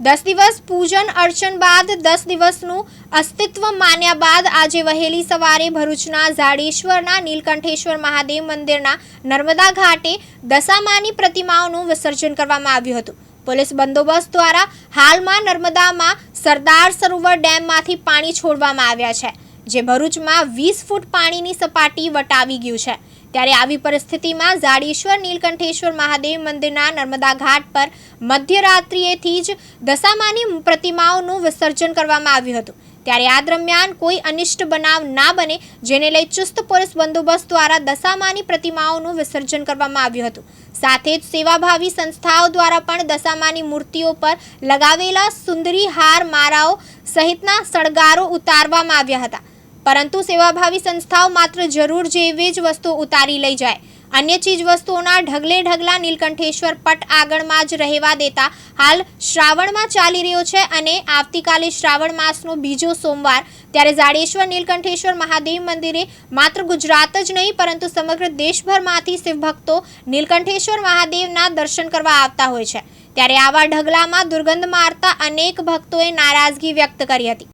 દસ દિવસ પૂજન અર્ચન બાદ દસ દિવસનું અસ્તિત્વ માન્યા બાદ આજે વહેલી સવારે ભરૂચના ઝાડેશ્વરના નીલકંઠેશ્વર મહાદેવ મંદિરના નર્મદા ઘાટે દશામાની પ્રતિમાઓનું વિસર્જન કરવામાં આવ્યું હતું. પોલીસ બંદોબસ્ત દ્વારા હાલમાં નર્મદામાં સરદાર સરોવર ડેમમાંથી પાણી છોડવામાં આવ્યા છે, જે ભરૂચમાં વીસ ફૂટ પાણીની સપાટી વટાવી ગયું છે. ત્યારે આવી પરિસ્થિતિમાં ઝાડેશ્વર, નીલકંઠેશ્વર મહાદેવ મંદિરના નર્મદા ઘાટ પર મધ્યરાત્રિએથી જ દશામાની પ્રતિમાઓનું વિસર્જન કરવામાં આવ્યું હતું. ત્યારે આ દરમિયાન કોઈ અનિષ્ટ બનાવ ના બને જેને લઈ ચુસ્ત પોલીસ બંદોબસ્ત દ્વારા દશામાની પ્રતિમાઓનું વિસર્જન કરવામાં આવ્યું હતું. સાથે જ સેવાભાવી સંસ્થાઓ દ્વારા પણ દશામાની મૂર્તિઓ પર લગાવેલા સુંદરી હાર મારાઓ સહિતના સળગારો ઉતારવામાં આવ્યા હતા. પરંતુ સેવાભાવી સંસ્થાઓ માત્ર જરૂર જેવી જ વસ્તુઓ ઉતારી લઈ જાય. અન્ય ચીજ વસ્તુઓના ઢગલે ઢગલા નીલકંઠેશ્વર પટ આગળમાં જ રહેવા દેતા હાલ શ્રાવણમાં ચાલી રહ્યો છે અને આવતીકાલે શ્રાવણ માસનો બીજો સોમવાર. ત્યારે ઝાડેશ્વર, નીલકંઠેશ્વર મહાદેવ મંદિરે માત્ર ગુજરાત જ નહીં, પરંતુ સમગ્ર દેશભરમાંથી શિવભક્તો નીલકંઠેશ્વર મહાદેવના દર્શન કરવા આવતા હોય છે. ત્યારે આવા ઢગલામાં દુર્ગંધ મારતા અનેક ભક્તોએ નારાજગી વ્યક્ત કરી હતી.